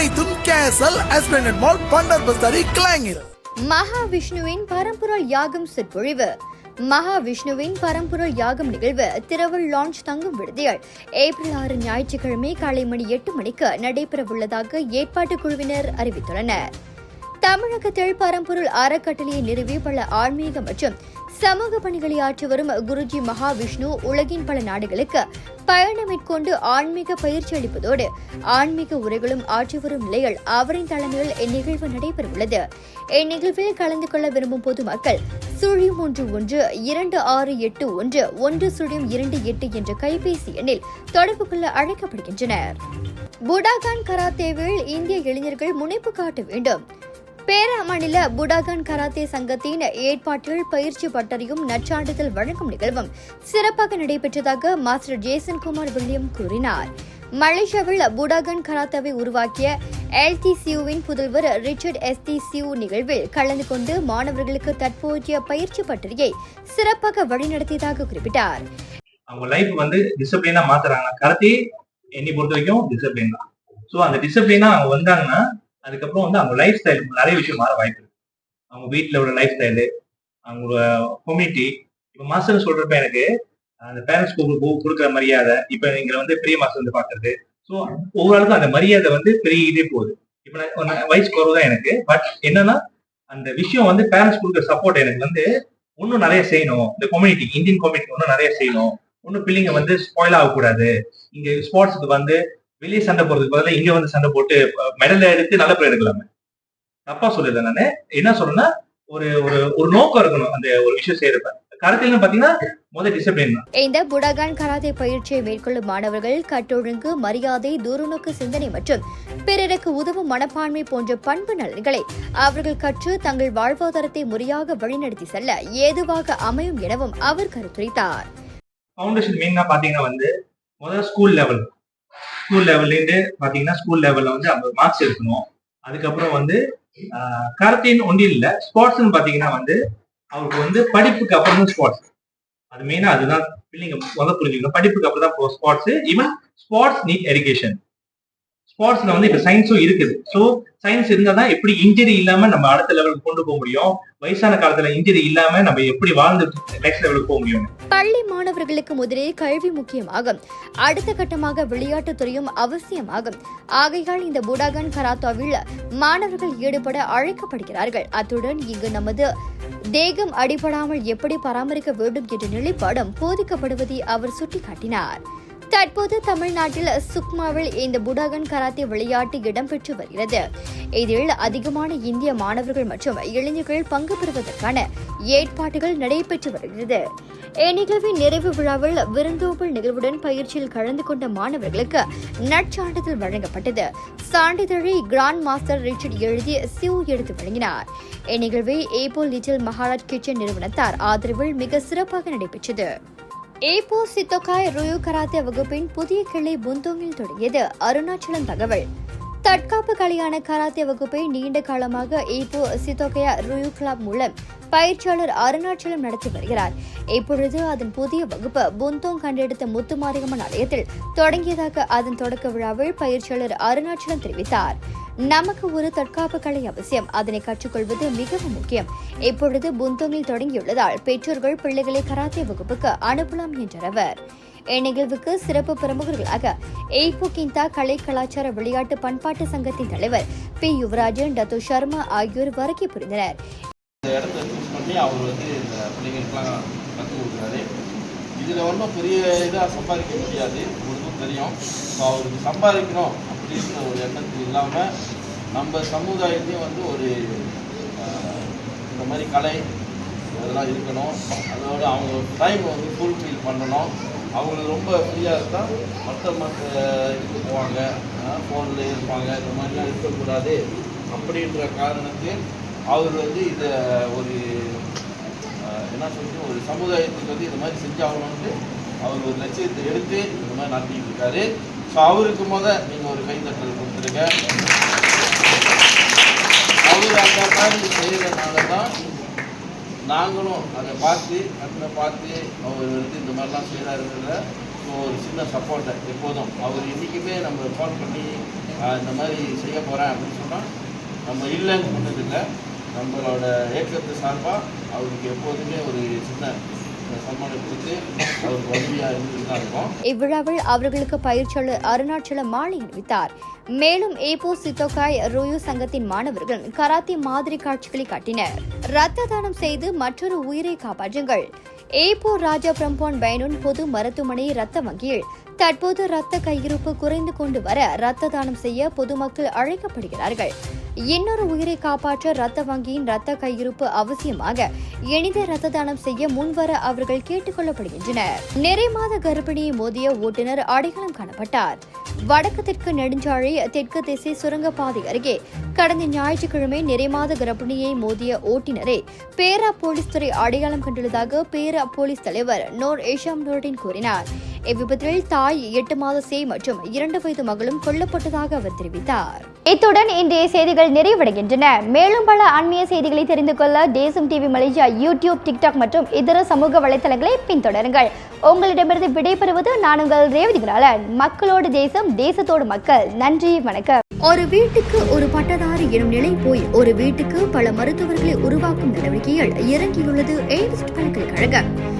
அனைத்தும் கேசல் எஸ்பிளனட் மால் பண்டர் பஸ்தாரி கிளாங்கில். மகாவிஷ்ணுவின் பரம்பொருள் யாகம் சொற்பொழிவு. மகாவிஷ்ணுவின் பரம்பொருள் யாகம் நிகழ்வு திருவள் லான்ச் தங்கும் விடுதிகள். ஏப்ரல் ஆறு ஞாயிற்றுக்கிழமை காலை மணி எட்டு மணிக்கு நடைபெறவுள்ளதாக ஏற்பாட்டு குழுவினர் அறிவித்துள்ளனர். தமிழகத்தில் பரம்பொருள் அறக்கட்டளையை நிறுவி பல ஆன்மீக மற்றும் சமூக பணிகளை ஆற்றி வரும் குருஜி மகாவிஷ்ணு உலகின் பல நாடுகளுக்கு பயணம் மேற்கொண்டு ஆன்மீக பயிற்சி அளிப்பதோடு ஆன்மீக உரைகளும் ஆற்றி வரும் நிலையில் அவரின் தலைமையில் இந்நிகழ்வு நடைபெறவுள்ளது. இந்நிகழ்வில் கலந்து கொள்ள விரும்பும் பொதுமக்கள் சுழியம் ஒன்று ஒன்று இரண்டு ஆறு எட்டு ஒன்று ஒன்று சுழியம் இரண்டு எட்டு என்ற கைபேசி எண்ணில் தொடர்பு கொள்ள அழைக்கப்படுகின்றனர். புடாகான் கராத்தேவில் இந்திய இளைஞர்கள் முனைப்பு காட்ட வேண்டும். பேரா புடாகன் கராத்தே சங்கத்தின் ஏற்பாட்டில் பயிற்சி பட்டறையும் நற்சான்றிதழ் வழங்கும் நிகழ்வும் சிறப்பாக நடைபெற்றதாக மாஸ்டர் ஜேசன் குமார் வில்லியம் கூறினார். மலேசியாவில் புடாகன் கராத்தாவை உருவாக்கிய எல்டிசியூவின் புதல்வர் ரிச்சர்ட் எஸ்டிசியூ நிகழ்வில் கலந்து கொண்டு மாணவர்களுக்கு தற்போதைய பயிற்சி பட்டறையை சிறப்பாக வழிநடத்தியதாக குறிப்பிட்டார். அவங்க லைஃப் வந்து டிசிப்ளினா மாத்துறாங்க. கராத்தே என்னை பொறுத்த வரைக்கும் டிசிப்ளின் தான். ஸோ அந்த டிசிப்ளினா அவங்க வந்தாங்கன்னா அதுக்கப்புறம் வந்து அவங்க லைஃப் ஸ்டைல் நிறைய விஷயம் மாற வாய்ப்பு இருக்கு. அவங்க வீட்டில் உள்ள லைஃப் ஸ்டைலு அவங்களோட கம்யூனிட்டி இப்போ மாஸ்டர் சொல்றப்ப எனக்கு அந்த பேரண்ட்ஸ் கொடுக்குற மரியாதை இப்போ நீங்க வந்து பெரிய மாஸ்டர் வந்து பார்க்கறது ஸோ ஓவராலுக்கும் அந்த மரியாதை வந்து பெருகிட்டே போகுது. இப்போ நான் வயசு குறவு தான் எனக்கு. பட் என்னன்னா அந்த விஷயம் வந்து பேரண்ட்ஸ் கொடுக்குற சப்போர்ட் எனக்கு வந்து இன்னும் நிறைய செய்யணும். இந்த கம்யூனிட்டி இந்தியன் கம்யூனிட்டி இன்னும் நிறைய செய்யணும். இன்னும் பிள்ளைங்க வந்து ஸ்பாயில் ஆகக்கூடாது. இங்க ஸ்போர்ட்ஸுக்கு வந்து வெளியே சண்டை போறதுக்கு பதிலா இங்க வந்து சண்டை போட்டு மெடல் எடுத்து நல்ல பேர் எடுக்கலாமே. தப்பா சொல்லல நானு. என்ன சொல்றேன்னா ஒரு ஒரு ஒரு நோக்கம் இருக்கணும் அந்த ஒரு விஷயம் செய்யறப்ப. இந்த புடாகான் கராத்தே பயிற்சியை மேற்கொள்ளும் மாணவர்கள் கட்டொழுங்கு மரியாதை தூரநோக்கு சிந்தனை மற்றும் பிறருக்கு உதவும் மனப்பான்மை போன்ற பண்பு நலன்களை அவர்கள் கற்று தங்கள் வாழ்வாதாரத்தை முறையாக வழிநடத்தி செல்ல ஏதுவாக அமையும் எனவும் அவர் கருத்துரைத்தார். ஃபவுண்டேஷன் மெயினா பாத்தீங்கன்னா வந்து முதல்ல ஸ்கூல் லெவல் ஸ்கூல் லெவல்லேருந்து பாத்தீங்கன்னா ஸ்கூல் லெவல்ல வந்து ஐம்பது மார்க்ஸ் எடுக்கணும். அதுக்கப்புறம் வந்து கராத்தேன்னு ஒன்றும் இல்லை ஸ்போர்ட்ஸ்னு பாத்தீங்கன்னா வந்து அவருக்கு வந்து படிப்புக்கு அப்புறம் ஸ்போர்ட்ஸ் அது மெயினா அதுதான் பிள்ளைங்க முதல்ல புரிஞ்சுக்கணும். படிப்புக்கு அப்புறம் தான் sports even sports need education ஸ்போர்ட்ஸ்ல வந்து இப்ப சயின்ஸும் இருக்குது. ஸோ சயின்ஸ் இருந்தா தான் எப்படி இன்ஜுரி இல்லாம நம்ம அடுத்த லெவலுக்கு கொண்டு போக முடியும்? வயசான காலத்துல இன்ஜுரி இல்லாம நம்ம எப்படி வாழ்ந்து நெக்ஸ்ட் லெவலுக்கு போக முடியும்? பள்ளி மாணவர்களுக்கு முதலில் கல்வி முக்கியமாகும். அடுத்த கட்டமாக விளையாட்டுத் துறையும் அவசியமாகும். ஆகையால் இந்த புடாகன் கராத்தாவில் மாணவர்கள் ஈடுபட அழைக்கப்படுகிறார்கள். அத்துடன் இங்கு நமது தேகம் அடிபடாமல் எப்படி பராமரிக்க வேண்டும் என்ற நிலைப்பாடும் போதிக்கப்படுவதை அவர் சுட்டிக்காட்டினார். தற்போது தமிழ்நாட்டில் சுக்மாவில் இந்த புடாகன் கராத்தே விளையாட்டு இடம்பெற்று வருகிறது. இதில் அதிகமான இந்திய மாணவர்கள் மற்றும் இளைஞர்கள் பங்கு பெறுவதற்கான ஏற்பாடுகள் நடைபெற்று வருகிறது. இந்நிகழ்வின் நிறைவு விழாவில் விருந்தோம்பல் நிகழ்வுடன் பயிற்சியில் கலந்து கொண்ட மாணவர்களுக்கு நற்சான்றிதழ் வழங்கப்பட்டது. சான்றிதழை கிராண்ட் மாஸ்டர் ரிச்சர்ட் எழுதி சிவ் எடுத்து வழங்கினார். இந்நிகழ்வை ஏபோ லிட்டில் மகாராஜ் கிச்சன் நிறுவனத்தார் ஆதரவில் மிக சிறப்பாக நடைபெற்றது. ஏபோ சித்தோகாய் ருயு கராத்தே வகுப்பின் புதிய கிளை புந்தோங்கில் தொடங்கியது. அருணாச்சலம் தகவல். தற்காப்பு கலையான கராத்தே வகுப்பை நீண்ட காலமாக ஏபோ சித்தோகயா ருயு கிளப் மூலம் பயிற்சியாளர் அருணாச்சலம் நடத்தி வருகிறார். இப்பொழுது அதன் புதிய வகுப்பு புந்தோங் கண்டெடுத்த முத்துமாரியம்மன் ஆலயத்தில் தொடங்கியதாக அதன் தொடக்க விழாவில் பயிற்சியாளர் அருணாச்சலம் தெரிவித்தார். நமக்கு ஒரு தற்காப்பு கலை அவசியம். அதனை கற்றுக்கொள்வது மிகவும் முக்கியம். இப்பொழுது புந்தோங்கில் தொடங்கியுள்ளதால் பெற்றோர்கள் பிள்ளைகளை கராத்தே வகுப்புக்கு அனுப்பலாம் என்றார் அவர் இந்நிகழ்வுக்கு சிறப்பு பிரமுகர்களாக எய்போ கிந்தா கலை கலாச்சார விளையாட்டு பண்பாட்டு சங்கத்தின் தலைவர் பி. யுவராஜன் டத்து சர்மா ஆகியோர் வருகை புரிந்தனர். இதில் ஒன்றும் பெரிய இதாக சம்பாதிக்க முடியாது. உங்களுக்கும் தெரியும். அவருக்கு சம்பாதிக்கணும். அப்படின்ற ஒரு எண்ணத்தில் இல்லாமல் நம்ம சமுதாயத்தையும் வந்து ஒரு இந்த மாதிரி கலை இதெல்லாம் இருக்கணும். அதோட அவங்க டைம் வந்து ஃபுல்ஃபில் பண்ணணும். அவங்களுக்கு ரொம்ப ஃப்ரீயாக இருந்தால் மற்ற மற்ற இது போவாங்க. ஃபோனில் இருப்பாங்க. இந்த மாதிரிலாம் இருக்கக்கூடாது. அப்படின்ற காரணத்தில் அவர் வந்து இதை ஒரு என்ன சொல்றது ஒரு சமுதாயத்துக்கு வந்து இந்த மாதிரி செஞ்சாகணும்ட்டு அவர் ஒரு லட்சியத்தை எடுத்து இந்த மாதிரி நடத்திட்டு இருக்காரு. ஸோ அவருக்கு முத நீங்கள் ஒரு கைத்தட்டல் கொடுத்துருங்க அவர் அந்த மாதிரி செய்கிறனால தான் நாங்களும் அதை பார்த்து கண்ணில் பார்த்து அவர் வந்து இந்த மாதிரிலாம் செய்கிறாருங்கிறத ஸோ ஒரு சின்ன சப்போர்ட்டை எப்போதும். அவர் என்றைக்குமே நம்ம ஃபோன் பண்ணி இந்த மாதிரி செய்ய போகிறேன் அப்படின்னு சொன்னால் நம்ம இல்லைன்னு சொன்னதில்லை. நம்மளோட இயக்கத்து சார்பாக அவருக்கு எப்போதுமே ஒரு சின்ன இவ்விழாவில் அவர்களுக்கு பயிற்சியாளர் அருணாச்சல மாலை அணிவித்தார். மேலும் ஏபோ சித்தோகாய் ரோயோ சங்கத்தின் மாணவர்கள் கராத்தே மாதிரி காட்சிகளை காட்டினர். ரத்த தானம் செய்து மற்றொரு உயிரை காப்பாற்றுங்கள். ஏபோ ராஜா பிரம்பான் பைனூன் பொது மருத்துவமனை ரத்த வங்கியில் தற்போது ரத்த கையிருப்பு குறைந்து கொண்டு வர ரத்த தானம் செய்ய பொதுமக்கள் அழைக்கப்படுகிறார்கள். இன்னொரு உயிரை காப்பாற்ற ரத்த வங்கியின் ரத்த கையிருப்பு அவசியமாக எளித ரத்த தானம் செய்ய முன்வர அவர்கள் கேட்டுக் கொள்ளப்படுகின்றனர். நிறை மாத கர்ப்பிணியை மோதிய ஓட்டுநர் அடையாளம் காணப்பட்டார். வடக்கு தெற்கு நெடுஞ்சாலை தெற்கு திசை சுரங்கப்பாதை அருகே கடந்த ஞாயிற்றுக்கிழமை நிறைமாத கர்ப்பிணியை மோதிய ஓட்டுநரை பேரா போலீஸ் துறை அடையாளம் கண்டுள்ளதாக பேரா போலீஸ் தலைவர் நோர் ஏஷாம் நோர்டின் கூறினார். இவ்விபத்தில் தாய் எட்டு மாத சேய் மற்றும் இரண்டு வயது மகளும் கொல்லப்பட்டதாக அவர் தெரிவித்தார். இத்துடன் இன்றைய செய்திகள் நிறைவடைகின்றன. மேலும் பல ஆன்மீக செய்திகளை தெரிந்து கொள்ள தேசம் டிவி மலேசியா யூடியூப் டிக்டாக் மற்றும் இதர சமூக வலைத்தளங்களை பின்தொடருங்கள். உங்களிடமிருந்து விடைபெறுவது நான் உங்கள் ரேவதி குணாலன் மக்களோடு தேசம் தேசத்தோடு மக்கள். நன்றி வணக்கம். ஒரு வீட்டுக்கு ஒரு பட்டதாரி எனும் நிலை போய் ஒரு வீட்டுக்கு பல மருத்துவர்களை உருவாக்கும் நடவடிக்கையில் இறங்கியுள்ளது. எய்ம்ஸ் பல்கலைக்கழகம்.